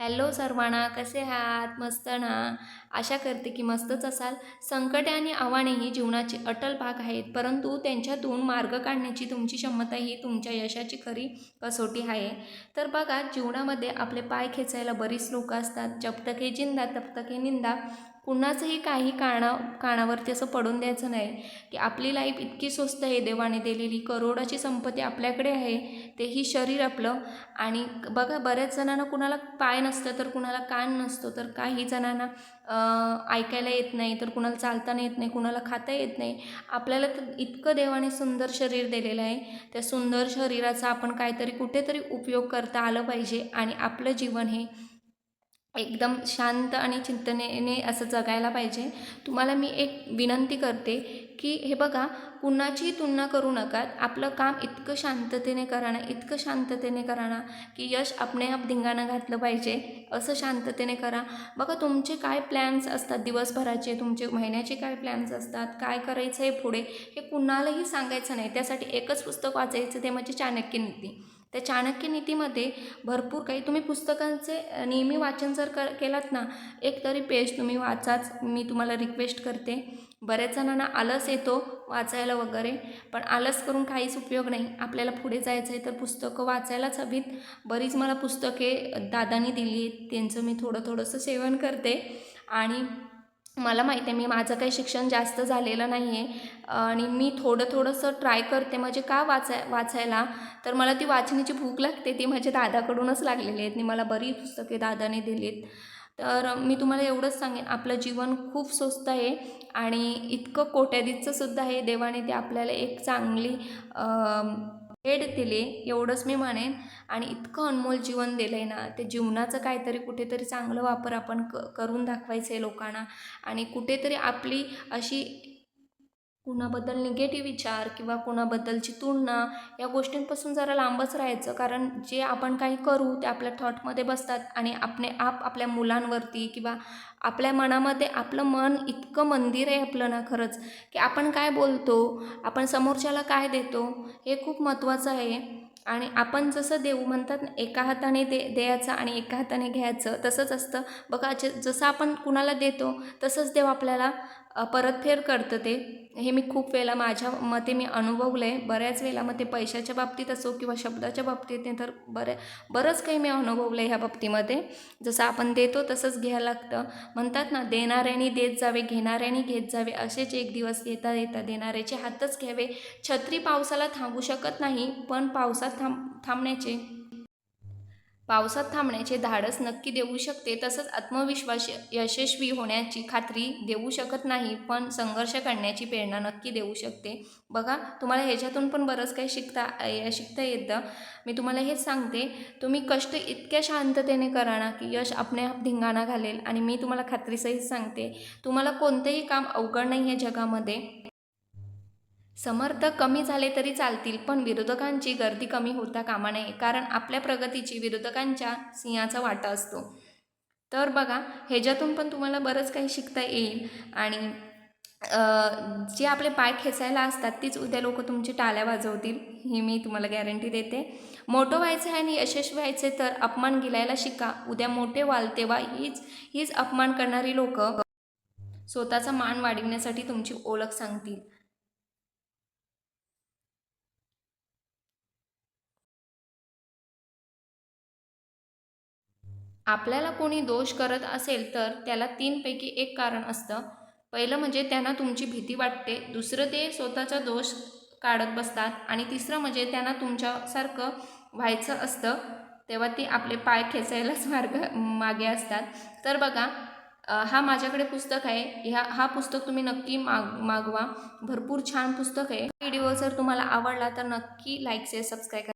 Hello सर्वांना कसे आहात? मस्त ना? आशा करते की मस्तच असाल. संकटे आणि आव्हाने ही जीवनाचे अटल भाग आहेत परंतु त्यांच्यातून मार्ग काढण्याची तुमची क्षमता ही तुमच्या यशाची खरी कसोटी आहे. तर बघा जीवनामध्ये आपले पाय खेचायला बरीच लोक असतात. जब तक हे जिंदा तब तक हे निंदा. कुणाचंही काही काना कानावरती असं पडून द्यायचं नाही की आपली लाईफ इतकी स्वस्त आहे देवाने दिलेली करोडाची संपत्ती आपल्याकडे आहे तेही शरीर आपलं. आणि बघा बऱ्याच जणांना कुणाला पाय नसतं तर कुणाला कान नसतो तर काही जणांना ऐकायला येत नाही तर कुणाला चालताना येत नाही कुणाला खाता येत नाही. आपल्याला तर इतकं देवाने सुंदर शरीर दिलेलं आहे. त्या सुंदर शरीराचा आपण काहीतरी कुठेतरी उपयोग करता आलं पाहिजे आणि आपलं जीवन हे एकदम शांत आणि चिंतनेने असं जगायला पाहिजे. तुम्हाला मी एक विनंती करते की हे बघा कुणाची तुलना करू नका. आपलं काम इतकं शांततेने करा ना इतकं शांततेने करा ना की यश आपणे आप धिंगाणं घातलं पाहिजे. असं शांततेने करा. बघा तुमचे काय प्लॅन्स असतात? दिवसभराचे तुमचे महिन्याचे काय प्लॅन्स असतात? काय करायचं आहे पुढे? हे कुणालाही सांगायचं नाही. त्यासाठी एकच पुस्तक वाचायचं ते म्हणजे चाणक्य नीती. त्या चाणक्य नीतीमध्ये भरपूर काही तुम्ही पुस्तकांचे नेहमी वाचन जर कर केलात ना एक तरी पेज तुम्ही वाचाच मी तुम्हाला रिक्वेस्ट करते. बऱ्याच जणांना आलस येतो वाचायला वगैरे पण आलस करून काहीच उपयोग नाही. आपल्याला पुढे जायचं आहे तर पुस्तकं वाचायलाच हवीत. बरीच मला पुस्तके दादानी दिली आहेत त्यांचं मी थोडं थोडंसं सेवन करते. आणि मला माहिती आहे मी माझं काही शिक्षण जास्त झालेलं नाही आहे आणि मी थोडं थोडंसं ट्राय करते. म्हणजे का वाचाय वाचायला? तर मला ती वाचण्याची भूक लागते. ती माझ्या दादाकडूनच लागलेली आहेत. आणि मला बरी पुस्तके दादाने दिलीत. तर मी तुम्हाला एवढंच सांगेन आपलं जीवन खूप स्वस्त आहे. आणि इतकं कोट्याधीचं सुद्धा आहे. देवाने ते आपल्याला एक चांगली हेड दिली एवढंच मी म्हणेन. आणि इतकं अनमोल जीवन दिलं आहे ना ते जीवनाचं काहीतरी कुठेतरी चांगलं वापर आपण क करून दाखवायचं आहे लोकांना. आणि कुठेतरी आपली अशी कुणाबद्दल निगेटिव्ह विचार किंवा कुणाबद्दलची तुलना या गोष्टींपासून जरा लांबच राहायचं. कारण जे आपण काही करू ते आपल्या थॉटमध्ये बसतात आणि आपणे आप आपल्या मुलांवरती किंवा आपल्या मनामध्ये आपलं मन इतकं मंदिर आहे आपलं ना खरंच की आपण काय बोलतो आपण समोरच्याला काय देतो हे खूप महत्त्वाचं आहे. आणि आपण जसं देऊ म्हणतात ना एका हाताने दे द्यायचं आणि एका हाताने घ्यायचं तसंच असतं. बघा जे जसं आपण कुणाला देतो तसंच देव आपल्याला परतफेड करतं ते. हे मी खूप वेळेला माझ्या मते मी अनुभवलं आहे बऱ्याच वेळेला मग ते पैशाच्या बाबतीत असो किंवा शब्दाच्या बाबतीत तर बऱ्या बरंच काही मी अनुभवलं आहे ह्या बाबतीमध्ये. जसं आपण देतो तसंच घ्यायला लागतं. म्हणतात ना देणाऱ्याने देत जावे घेणाऱ्याने घेत जावे असेच एक दिवस येता येता देणाऱ्याचे हातच घ्यावे. छत्री पावसाला थांबू शकत नाही पण पावसात थांब थांबण्याचे पावसात थांबण्याचे धाडस नक्की देऊ शकते तसंच आत्मविश्वास यशस्वी होण्याची खात्री देऊ शकत नाही पण संघर्ष करण्याची प्रेरणा नक्की देऊ शकते. बघा तुम्हाला ह्याच्यातून पण बरंच काही शिकता शिकता येतं. मी तुम्हाला हेच सांगते तुम्ही कष्ट इतक्या शांततेने करा ना की यश आपणे धिंगाणा घालेल. आणि मी तुम्हाला खात्रीसहित सांगते तुम्हाला कोणतंही काम अवघड नाही आहे जगामध्ये. समर्थक कमी झाले तरी चालतील पण विरोधकांची गर्दी कमी होता कामा नये कारण आपल्या प्रगतीची विरोधकांच्या सिंहाचा वाटा असतो. तर बघा ह्याच्यातून पण तुम्हाला बरंच काही शिकता येईल आणि जे आपले पाय खेचायला असतात तीच उद्या लोक तुमची टाळ्या वाजवतील ही मी तुम्हाला गॅरंटी देते. मोठं व्हायचं आहे आणि यशस्वी व्हायचे तर अपमान गिलायला शिका. उद्या मोठे व्हाल तेव्हा हीच हीच अपमान करणारी लोक स्वतःचा मान वाढविण्यासाठी तुमची ओळख सांगतील. आपल्याला कोणी दोष करत असेल तर त्याला तीनपैकी एक कारण असतं. पहिलं म्हणजे त्यांना तुमची भीती वाटते. दुसरं ते स्वतःचा दोष काढत बसतात. आणि तिसरं म्हणजे त्यांना तुमच्यासारखं व्हायचं असतं. तेव्हा ते आपले पाय खेचायलाच मार्ग मागे असतात. तर बघा हा माझ्याकडे पुस्तक आहे. ह्या हा पुस्तक तुम्ही नक्की माग मागवा. भरपूर छान पुस्तक आहे. व्हिडिओ जर तुम्हाला आवडला तर नक्की लाईक शेअर सबस्क्राईब करा.